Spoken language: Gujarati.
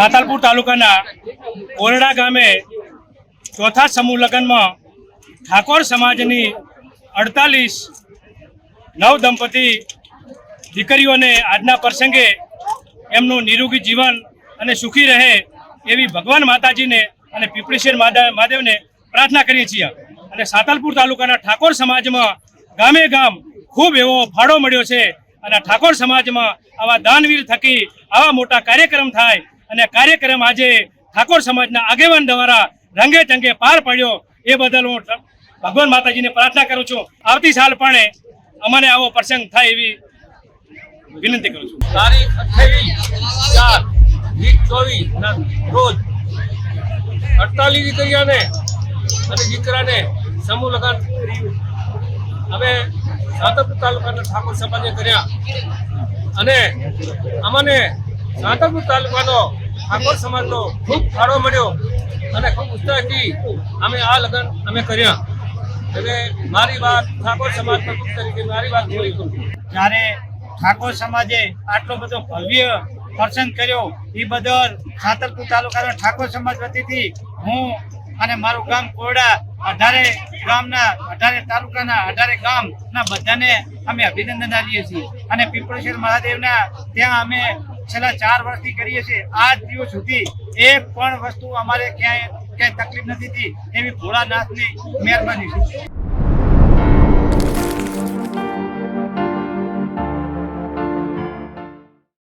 સાતલપુર તાલુકાના ઓરડા ગામે ચોથા સમૂહ લગ્નમાં ઠાકોર સમાજની અડતાલીસ નવ દંપતી દીકરીઓને આજના પ્રસંગે એમનું નિરોગી જીવન અને સુખી રહે એવી ભગવાન માતાજીને અને પીપળેશ્વર મહાદેવને પ્રાર્થના કરીએ છીએ. અને સાતલપુર તાલુકાના ઠાકોર સમાજમાં ગામે ગામ ખૂબ એવો ફાળો મળ્યો છે અને ઠાકોર સમાજમાં આવા દાનવીર થકી આવા મોટા કાર્યક્રમ થાય અને કાર્યક્રમ આજે ઠાકોર સમાજના આગેવાન દ્વારા રંગે ચંગે પાર પાડ્યો. એ બદલ હું ભગવાન માતાજીને પ્રાર્થના કરું છું. આવતી સાલ પણ અમને આવો પ્રસંગ થાય એવી વિનંતી કરું છું. તારીખ અઠ્યાવીસ ચાર વીસ ચોવીસ રોજ અડતાલીસ દીકરીયાને અને દીકરાને સમૂહ લગ્ન અમે સાતરપુર તાલુકાના ઠાકોર સમાજે કર્યા. અને અમને સાતરપુર તાલુકાનો ઠાકોર સમાજનો ખૂબ ફાળો મળ્યો અને ખૂબ ઉત્સાહથી અમે આ લગ્ન અમે કર્યા. એટલે મારી વાત ઠાકોર સમાજ પ્રમુખ તરીકે મારી વાત પૂરી કરું જ્યારે ઠાકોર સમાજે આટલો બધો ભવ્ય પ્રસંગ કર્યો એ બદલ ખાતરપુર તાલુકાના ઠાકોર સમાજ વતીથી હું અને મારું ગામ કોરડા અઢારે ગામના, અઢારે તાલુકાના, અઢારે ગામના બધાને અમે અભિનંદન આપીએ છીએ. અને પીપળેશ્વર મહાદેવના ત્યાં અમે છેલ્લા ચાર વર્ષથી કરીએ છીએ. આજ દિવસ સુધી એક પણ વસ્તુ અમારે ક્યાંય ક્યાંય તકલીફ નથી થઈ એવી ભોળાનાથની મહેરબાની છે.